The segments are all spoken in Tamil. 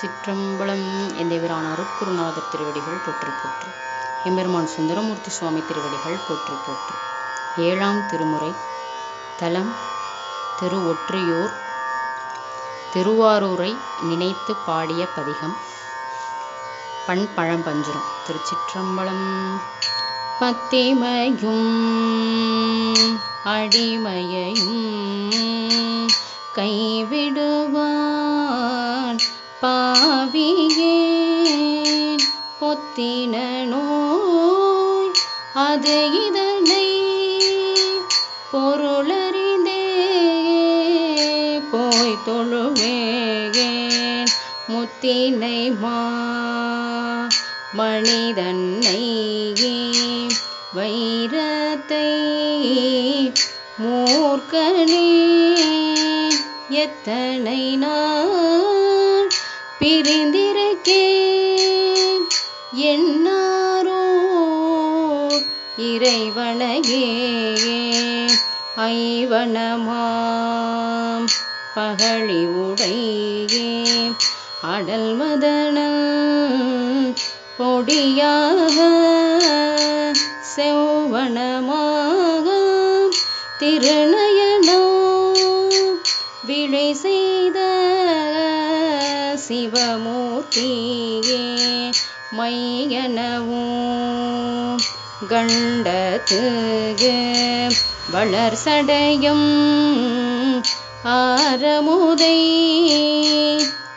சிற்றம்பலம் எந்தேவரான அருட்குருநாதர் திருவடிகள் போற்று போற்று. எம்பெருமான் சுந்தரமூர்த்தி சுவாமி திருவடிகள் போற்று போற்று. ஏழாம் திருமுறை தலம் திரு ஒற்றியூர் திருவாரூரை நினைத்து பாடிய பதிகம் பண் பழம்பஞ்சுரம் திருச்சிற்றம்பலம். பத்திமையும் அடிமையையும் கைவிடுவார் பொத்தின அது இதனை பொருளறிந்தே போய் தொழுவேன் முத்தினை மா மனிதன்னை வைரத்தை மூர்க்கனே எத்தனை நான் பிரிந்தே இறைவனையே ஐவனமாம் பகழி உடையே. அடல் மதனம் பொடியாக செவ்வனமாக திருநயனோ விழை செய்த சிவமூர்த்தியே மையனவும் கண்டத்துகு வளர் சடையும் ஆரமுதை.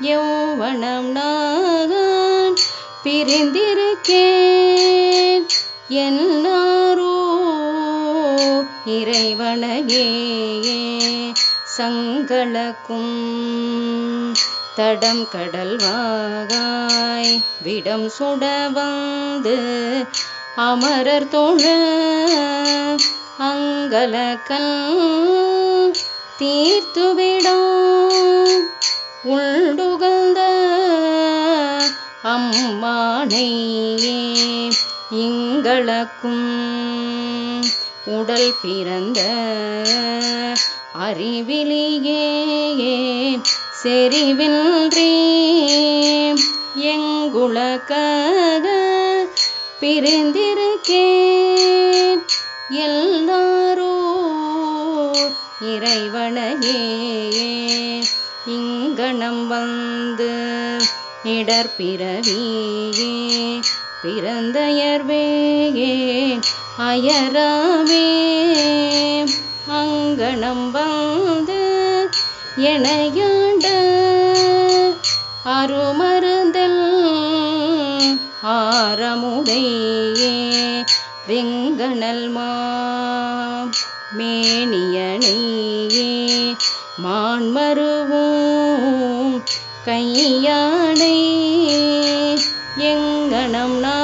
யௌவனம் நான் பிரிந்திருக்கேன். என்னாரோ இறைவனையே சங்களக்கும் தடம் கடல்வாகாய் விடம் சுட வந்து அமரர் தோழ அங்கலக்கல் தீர்த்துவிடும். உள்டுகழ்ந்த அம்மானையே இங்களக்கும் உடல் பிறந்த அறிவிலியே செறிவின்றி எங்குலக்காக பிரிந்திருக்கேன். எல்லாரோ இறைவனையே இங்கனம் வந்து இடர்பிறவியே பிறந்தயர்வேயே அயராமே. அங்கனம் வந்து எனையாண்ட ஆரமுடையே. வெங்கனல் மா மேனியனையே. மான்மருவும் கையானை எங்கனம் நான்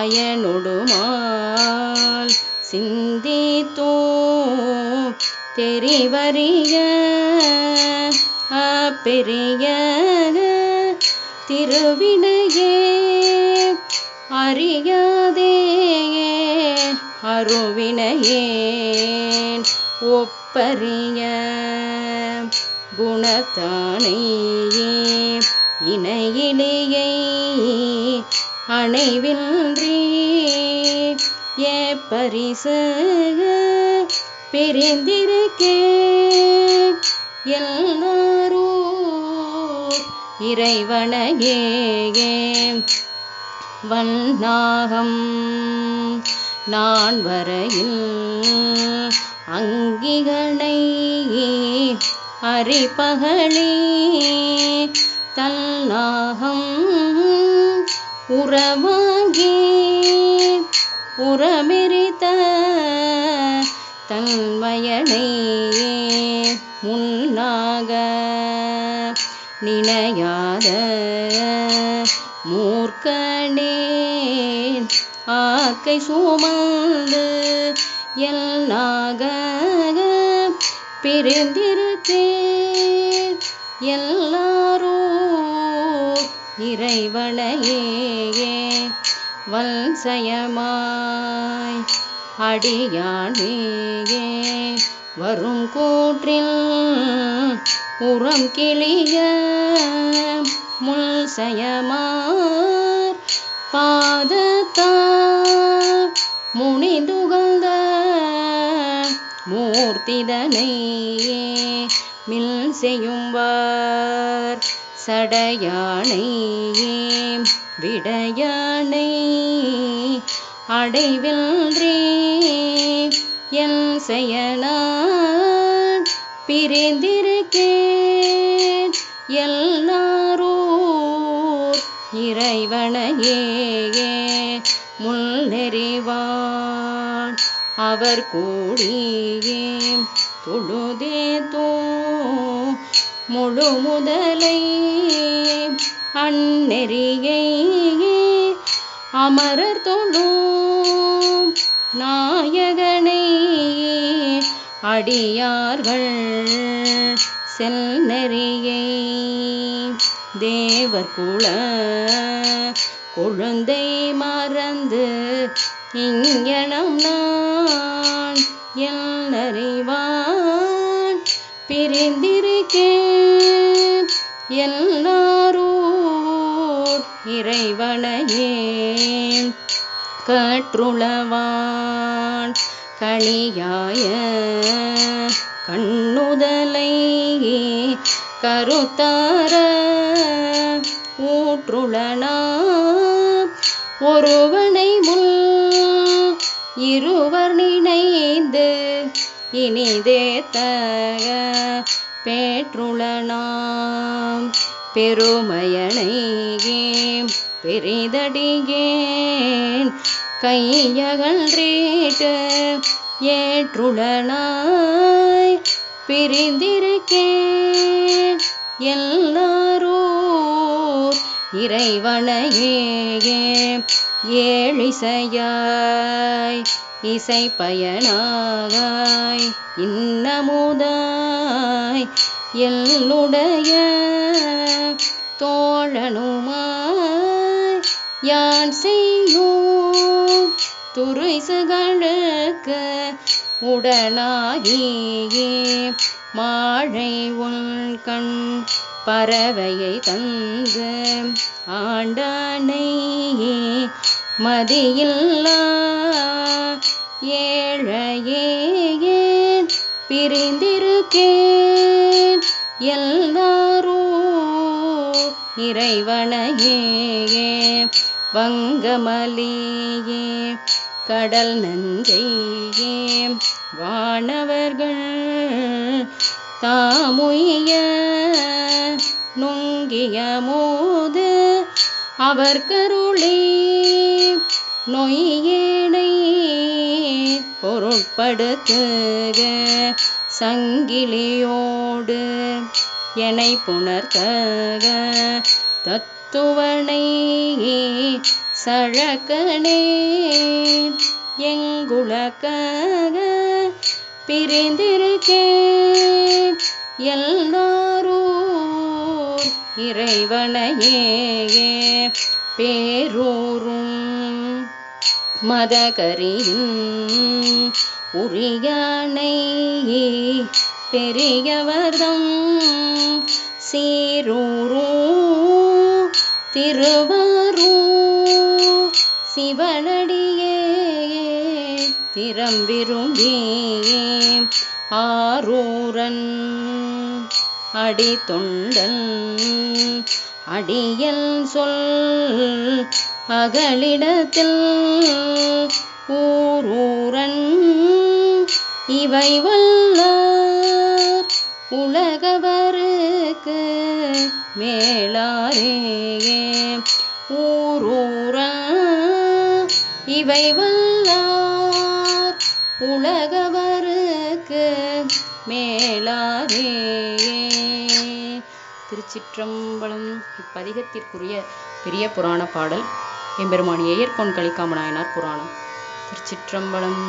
அயனொடுமால் சிந்தித்தோ தெரிவறிய பெரிய திருவினையே அறியாதே அருவினையேன் ஒப்பறிய குணத்தானையே இணையிலேயே அணைவின்றி ஏ பரிசு பிரிந்திருக்கேன். எல்லாரோ இறைவனையே வண்ணாகம் நான் வரையில் அங்கிகளை அரிபகழி தன்னாகம் உறவாகி உறமெரித்த தன்மயனை முன்னாக நினையாத மூர்க்கனேன் ஆக்கை சுமந்து எல்லாக பிரிந்திருக்கேன் எல் இறைவனையே வல்சயமாய் அடியானேயே வரும் கூற்றில் உரம் கிளிய முல்சயமார் பாதத்தார் முனிதுகழ்ந்த மூர்த்திதனையே மில் செய்யும்பார் சடையானை விடையானை அடைவில்றே என் செயனான் பிரிந்திருக்கேன். எல்லாரூர் இறைவனையே முன்னெறிவான் அவர் கூடியே தொழுதே தோ முழு முதலை அந்நெறியை அமரர் தொழும் நாயகனை அடியார்கள் செல் நெறியை தேவர் குல குழந்தை மறந்து இங்கனம் நான் எல் எல்லறிவான் எந்திருக்கேன் எல்லாரூர் இறைவனையே கற்றுளவான் கணியாய கண்ணுதலை கருத்தார ஊற்றுளனா. ஒருவனை முள் இருவர் நினைந்து இனிதேத்தக பேற்றுளனாம். பெருமையனை பெரிதடிகேன். கையகன்றேட்டு ஏற்றுளனாய். பிரிந்திருக்கேன் எல்லாரோ இறைவனையே ஏழிசையாய். இசை பயனாகாய் இன்னமுதாய் எல்லுடைய தோழனுமாய் யான் செய்யும் துறைசுகளுக்கு உடனாகியே மாழை உன் கண் பறவையை தந்து ஆண்டானை மதியில்லா. ஏழையேன் பிரிந்திருக்கேன்? எல்லாரோ இறைவனையே வங்கமலியே கடல் நஞ்சையே வானவர்கள் தாமுய நுங்கிய மோத அவர் கருளே நொய்யேனை பொருட்படுத்துக சங்கிலியோடு என்னை புணர்த்தக. தத்துவனை சழக்கனே எங்குலக்காக பிரிந்திருக்கேன். எல்லாரூர் இறைவனையே பேரூரும் மதகரியின் உரியானை பெரியவர்தம் சீரூரூ திருவாரூ சிவனடியே திறம்பிரும்பியே ஆரூரன். அடி தொண்டன் அடியல் சொல் அகலிடத்தில் ஊரூரன் இவை வல்லார் உலகவருக்கு மேலாரே ஊரூரா இவை வல்லார் உலகவருக்கு மேலாரே திருச்சிற்றம்பலம் இப்பதிகத்திற்குரிய பெரிய புராண பாடல் எம்பெருமான் ஏயர்கொன் கலிக்காமநாயனார் புராணம். திருச்சிற்றம்பலம்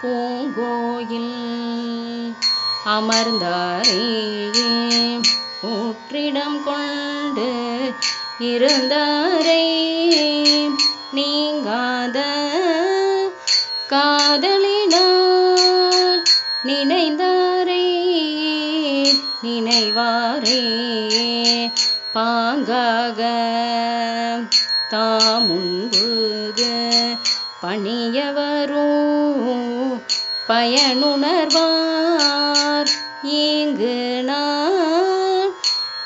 பூங்கோயில் அமர்ந்தாரே ஊற்றிடம் கொண்டு இருந்தாரை. நீங்காத காதலினால் நினைந்தாரே நினைவாரே பாங்காக தாமுன்புக பணியவரும் பயனுணர்வார். இங்கு நான்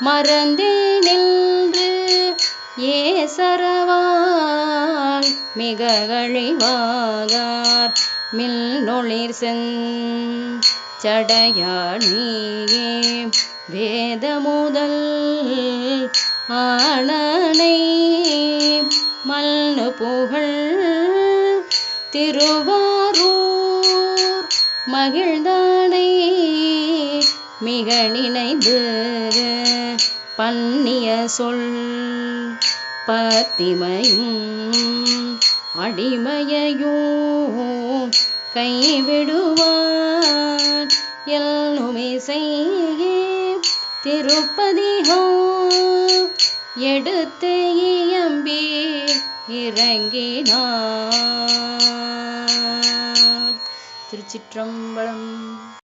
மறந்தே மறந்தேனென்று ஏசரவால் மிக கழிவாகார். மில்நொளிர் சென் சடையாணியே நீயே முதல் ஆணனை மல்னு புகழ் திருவாரூர் மகிழ்ந்தானை மிக நினைந்து பன்னிய சொல் பத்திமையும் அடிமையையும் கைவிடுவான் எல்லுமிசையே செய்ய திருப்பதிகம் எடுத்து இயம்பி இறங்கினார். திருச்சிற்றம்பலம்